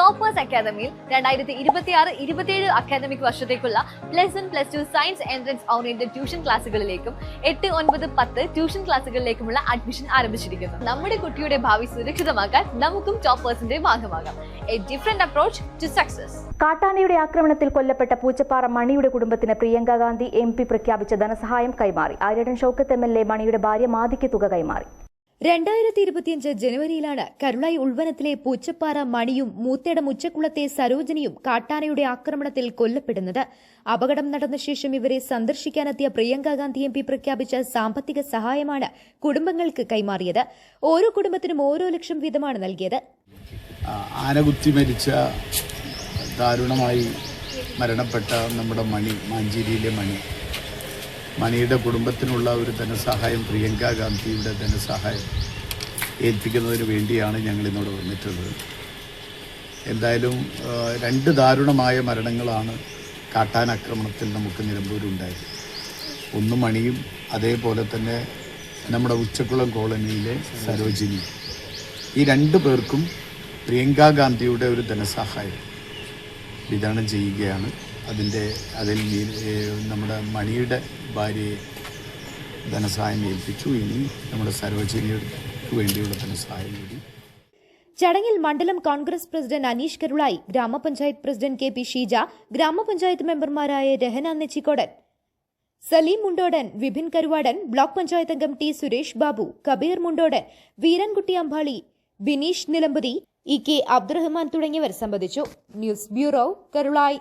Toppers അക്കാദമിയിൽ രണ്ടായിരത്തി ഇരുപത്തി ആറ് ഇരുപത്തിയേഴ് അക്കാദമിക് വർഷത്തേക്കുള്ള plus one plus two science entrance oriented tuition ക്ലാസ്സുകളിലേക്കും എട്ട് ഒൻപത് പത്ത് ട്യൂഷൻ ക്ലാസ്സുകളിലേക്കുമുള്ള അഡ്മിഷൻ ആരംഭിച്ചിരിക്കുന്നു. നമ്മുടെ കുട്ടിയുടെ ഭാവി സുരക്ഷിതമാക്കാൻ നമുക്കും ടോപ്പേഴ്സിന്റെ ഭാഗമാകാം. A different approach to success കാട്ടാനയുടെ ആക്രമണത്തിൽ കൊല്ലപ്പെട്ട പൂച്ചപ്പാറ മണിയുടെ കുടുംബത്തിന് പ്രിയങ്ക ഗാന്ധി എം പി പ്രഖ്യാപിച്ച ധനസഹായം കൈമാറി. Aryadan Shoukath M L A മണിയുടെ ഭാര്യ മാതിക്ക് തുക കൈമാറി. രണ്ടായിരത്തി ഇരുപത്തിയഞ്ച് ജനുവരിയിലാണ് കരുളായി ഉൾവനത്തിലെ പൂച്ചപ്പാറ മണിയും മൂത്തേടം ഉച്ചക്കുളത്തെ സരോജനിയും കാട്ടാനയുടെ ആക്രമണത്തിൽ കൊല്ലപ്പെടുന്നത്. അപകടം നടന്ന ശേഷം ഇവരെ സന്ദർശിക്കാനെത്തിയ പ്രിയങ്ക ഗാന്ധി എം പി പ്രഖ്യാപിച്ച സാമ്പത്തിക സഹായമാണ് കുടുംബങ്ങൾക്ക് കൈമാറിയത്. ഓരോ കുടുംബത്തിനും ഓരോ ലക്ഷം വീതമാണ് നൽകിയത്. ആനകുത്തി മരിച്ച ദാരുണമായി മരണപ്പെട്ട നമ്മുടെ മണി മാഞ്ചേരിയിലെ മണി. മണിയുടെ കുടുംബത്തിനുള്ള ഒരു ധനസഹായം പ്രിയങ്ക ഗാന്ധിയുടെ ധനസഹായം ഏൽപ്പിക്കുന്നതിന് വേണ്ടിയാണ് ഞങ്ങൾ ഇന്നോട് വന്നിട്ടുള്ളത്. എന്തായാലും രണ്ട് ദാരുണമായ മരണങ്ങളാണ് കാട്ടാനാക്രമണത്തിൽ നമുക്ക് നിലമ്പൂരുണ്ടായത്. ഒന്ന് മണിയും അതേപോലെ തന്നെ നമ്മുടെ ഉച്ചക്കുളം കോളനിയിലെ സരോജിനി. ഈ രണ്ട് പേർക്കും പ്രിയങ്ക ഗാന്ധിയുടെ ഒരു ധനസഹായം വിതരണം ചെയ്യുകയാണ്. അതിന്റെ അതിൽ നമ്മുടെ മണിയുടെ ഭാര്യയെ ധനസഹായം ഏൽപ്പിച്ചു. ഇനി നമ്മുടെ സരോജിനിക്ക് വേണ്ടിയുള്ള ധനസഹായം കൂടി. ചടങ്ങിൽ മണ്ഡലം കോൺഗ്രസ് പ്രസിഡന്റ് അനീഷ് കരുളായി ഗ്രാമപഞ്ചായത്ത് പ്രസിഡന്റ് കെ പി ഷീജ ഗ്രാമപഞ്ചായത്ത് മെമ്പർമാരായ രഹന നെച്ചിക്കോടൻ സലീം മുണ്ടോടൻ വിപിൻ കരുവാടൻ ബ്ലോക്ക് പഞ്ചായത്ത് അംഗം T Suresh Babu Kabeer Mundodan Veerankutty Ambali Bineesh Nilampathi E K Abdurahman തുടങ്ങിയവർ സംബന്ധിച്ചു. News bureau Karulai.